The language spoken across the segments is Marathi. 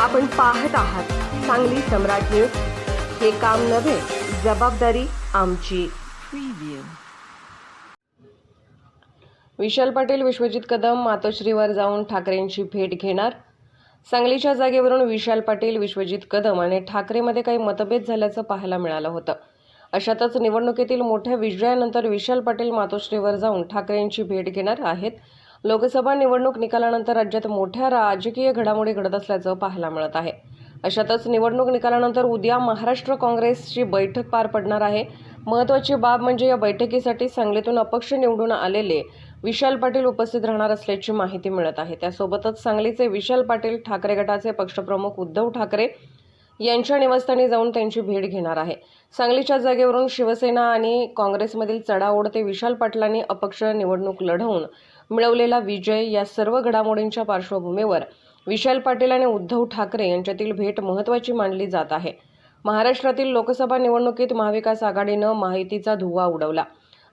आपण पाहत आहात सांगली सम्राट न्यूज. हे काम नव्हे जबाबदारी आमची. विशाल पाटील विश्वजित कदम मातोश्रीवर जाऊन ठाकरेंची भेट घेणार? सांगलीच्या जागेवरून विशाल पाटील विश्वजित कदम आणि ठाकरेमध्ये काही मतभेद झाल्याचं पाहायला मिळालं होतं. अशातच निवडणुकीतील मोठ्या विजयानंतर विशाल पाटील मातोश्रीवर जाऊन ठाकरेंची भेट घेणार आहेत. लोकसभा निवडणूक निकालानंतर राज्यात मोठ्या राजकीय घडामोडी घडत असल्याचं पाहायला मिळत आहे. अशातच निवडणूक निकालानंतर उद्या महाराष्ट्र काँग्रेसची बैठक पार पडणार आहे. महत्त्वाची बाब म्हणजे या बैठकीसाठी सांगलीतून अपक्ष निवडून आलेले विशाल पाटील उपस्थित राहणार असल्याची माहिती मिळत आहे. त्यासोबतच सांगलीचे विशाल पाटील ठाकरे गटाचे पक्षप्रमुख उद्धव ठाकरे यांच्या निवासस्थानी जाऊन त्यांची भेट घेणार आहे. सांगलीच्या जागेवरून शिवसेना आणि काँग्रेसमधील चढाओढ ते विशाल पाटलांनी अपक्ष निवडणूक लढवून मिळवलेला विजय या सर्व घडामोडींच्या पार्श्वभूमीवर विशाल पाटील आणि उद्धव ठाकरे यांच्यातील भेट महत्त्वाची मानली जात आहे. महाराष्ट्रातील लोकसभा निवडणुकीत महाविकास आघाडीनं माहितीचा धुव्वा उडवला.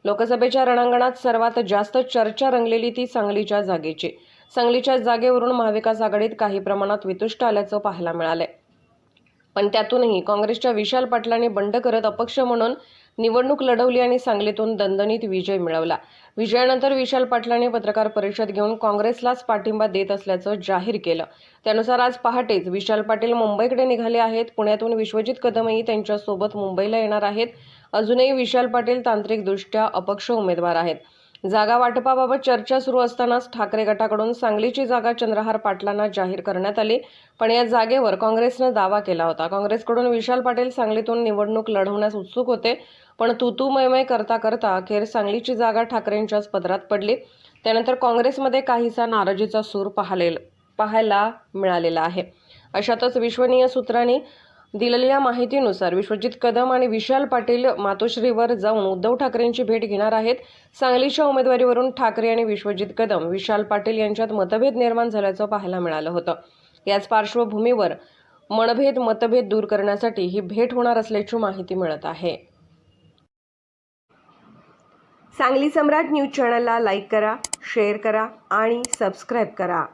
लोकसभेच्या रणांगणात सर्वात जास्त चर्चा रंगलेली ती सांगलीच्या जागेची. सांगलीच्या जागेवरून महाविकास आघाडीत काही प्रमाणात वितुष्ट आल्याचं पाहायला मिळालंय. पण त्यातूनही काँग्रेसच्या विशाल पाटलांनी बंड करत अपक्ष म्हणून निवडणूक लढवली आणि सांगलीतून दणदणीत विजय मिळवला. विजयानंतर विशाल पाटलांनी पत्रकार परिषद घेऊन काँग्रेसलाच पाठिंबा देत असल्याचं जाहीर केलं. त्यानुसार आज पहाटेच विशाल पाटील मुंबईकडे निघाले आहेत. पुण्यातून विश्वजित कदमही त्यांच्यासोबत मुंबईला येणार आहेत. अजूनही विशाल पाटील तांत्रिकदृष्ट्या अपक्ष उमेदवार आहेत. जागा वाटपाबाबत चर्चा सुरू असतानाच ठाकरे गटाकडून सांगलीची जागा चंद्रहार पाटलांना जाहीर करण्यात आली. पण या जागेवर काँग्रेसनं दावा केला होता. काँग्रेसकडून विशाल पाटील सांगलीतून निवडणूक लढवण्यास उत्सुक होते. पण तुतुमयमय करता करता अखेर सांगलीची जागा ठाकरेंच्याच पदरात पडली. त्यानंतर काँग्रेसमध्ये काहीसा नाराजीचा सूर पाहाले पाहायला मिळालेला आहे. अशातच विश्वनीय सूत्रांनी दिलेल्या माहितीनुसार विश्वजित कदम आणि विशाल पाटील मातोश्रीवर जाऊन उद्धव ठाकरेंची भेट घेणार आहेत. सांगलीच्या उमेदवारीवरून ठाकरे आणि विश्वजित कदम विशाल पाटील यांच्यात मतभेद निर्माण झाल्याचं पाहायला मिळालं होतं. याच पार्श्वभूमीवर मनभेद मतभेद दूर करण्यासाठी ही भेट होणार असल्याची माहिती मिळत आहे. सांगली सम्राट न्यूज चॅनलला लाईक करा शेअर करा आणि सबस्क्राईब करा.